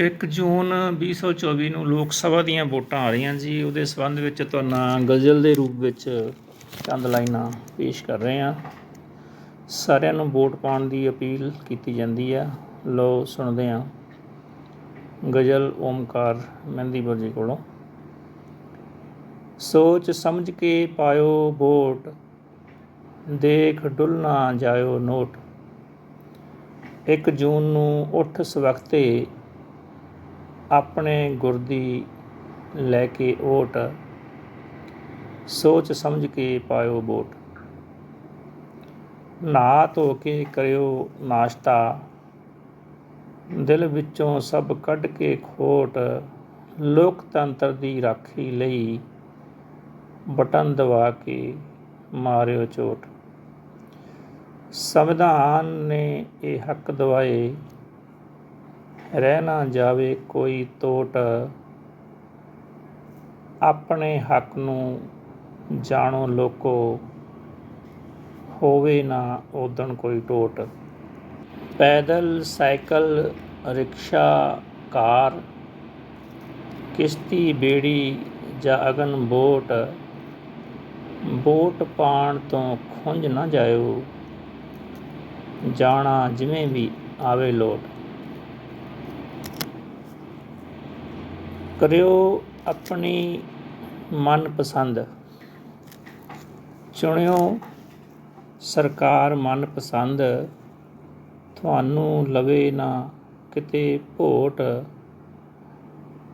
1 ਜੂਨ 2024 ਨੂੰ ਲੋਕ ਸਭਾ ਦੀਆਂ ਵੋਟਾਂ ਆ ਰਹੀਆਂ ਜੀ। ਉਹਦੇ ਸੰਬੰਧ ਵਿੱਚ ਤੁਹਾਨੂੰ ਗਜ਼ਲ ਦੇ ਰੂਪ ਵਿੱਚ ਚੰਦ ਲਾਈਨਾਂ ਪੇਸ਼ ਕਰ ਰਹੇ ਹਾਂ। ਸਾਰਿਆਂ ਨੂੰ ਵੋਟ ਪਾਉਣ ਦੀ ਅਪੀਲ ਕੀਤੀ ਜਾਂਦੀ ਆ ਲੋ ਸੁਣਦੇ ਹਾਂ। ਗਜ਼ਲ ਓਮਕਾਰ ਮਹਿੰਦੀਪੁਰ ਜੀ ਕੋਲੋਂ। ਸੋਚ ਸਮਝ ਕੇ ਪਾਇਓ ਵੋਟ, ਦੇਖ ਡੁੱਲ ਨਾ ਜਾਇਓ ਨੋਟ। 1 ਜੂਨ ਨੂੰ ਉੱਠ ਸਵਖਤੇ ਆਪਣੇ ਗੁਰਦੀ ਲੈ ਕੇ ਓਟ, ਸੋਚ ਸਮਝ ਕੇ ਪਾਇਓ ਵੋਟ ਨਾ ਧੋ ਕੇ ਕਰਿਓ ਨਾਸ਼ਤਾ, ਦਿਲ ਵਿੱਚੋਂ ਸਭ ਕੱਢ ਕੇ ਖੋਟ, ਲੋਕਤੰਤਰ ਦੀ ਰਾਖੀ ਲਈ ਬਟਨ ਦਬਾ ਕੇ ਮਾਰਿਓ ਚੋਟ। ਸੰਵਿਧਾਨ ਨੇ ਇਹ ਹੱਕ ਦਵਾਏ ਰਹਿ ਨਾ ਜਾਵੇ ਕੋਈ ਤੋਟ। ਆਪਣੇ ਹੱਕ ਨੂੰ ਜਾਣੋ ਲੋਕੋ, ਹੋਵੇ ਨਾ ਉਦਣ ਕੋਈ ਟੋਟ। ਪੈਦਲ ਸਾਈਕਲ, ਰਿਕਸ਼ਾ, ਕਾਰ, ਕਿਸ਼ਤੀ, ਬੇੜੀ ਜਾਂ ਅਗਨ ਬੋਟ ਬੋਟ ਪਾਣ ਤੋਂ ਖੁੰਝ ਨਾ ਜਾਇਓ। ਜਾਣਾ ਜਿਵੇਂ ਵੀ ਆਵੇ ਲੋਟ। ਕਰਿਓ ਆਪਣੀ ਮਨਪਸੰਦ। ਚੁਣਿਓ ਸਰਕਾਰ ਮਨਪਸੰਦ। ਤੁਹਾਨੂੰ ਲਵੇ ਨਾ ਕਿਤੇ ਭੋਟ।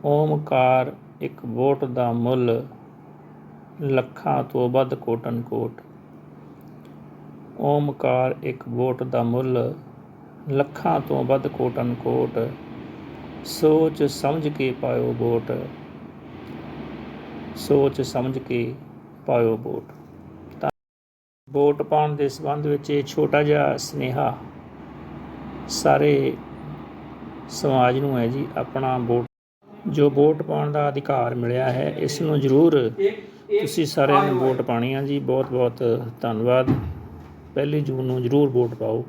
ਓਮਕਾਰ ਇੱਕ ਵੋਟ ਦਾ ਮੁੱਲ। ਲੱਖਾਂ ਤੋਂ ਵੱਧ ਕੋਟਨ ਕੋਟ ਓਮਕਾਰ ਇੱਕ ਵੋਟ ਦਾ ਮੁੱਲ। ਲੱਖਾਂ ਤੋਂ ਵੱਧ ਕੋਟਨ ਕੋਟ ਸੋਚ ਸਮਝ ਕੇ ਪਾਇਓ ਵੋਟ। ਸੋਚ ਸਮਝ ਕੇ ਪਾਇਓ ਵੋਟ। ਤਾਂ ਵੋਟ ਪਾਉਣ ਦੇ ਸੰਬੰਧ ਵਿੱਚ ਇਹ ਛੋਟਾ ਜਿਹਾ ਸਨੇਹਾ ਸਾਰੇ ਸਮਾਜ ਨੂੰ ਹੈ ਜੀ, ਆਪਣਾ ਵੋਟ, ਜੋ ਵੋਟ ਪਾਉਣ ਦਾ ਅਧਿਕਾਰ ਮਿਲਿਆ ਹੈ, ਇਸ ਨੂੰ ਜ਼ਰੂਰ ਤੁਸੀਂ ਸਾਰਿਆਂ ਨੇ ਵੋਟ ਪਾਣੀ ਆ ਜੀ। ਬਹੁਤ ਬਹੁਤ ਧੰਨਵਾਦ। ਪਹਿਲੀ ਜੂਨ ਨੂੰ ਜ਼ਰੂਰ ਵੋਟ ਪਾਓ।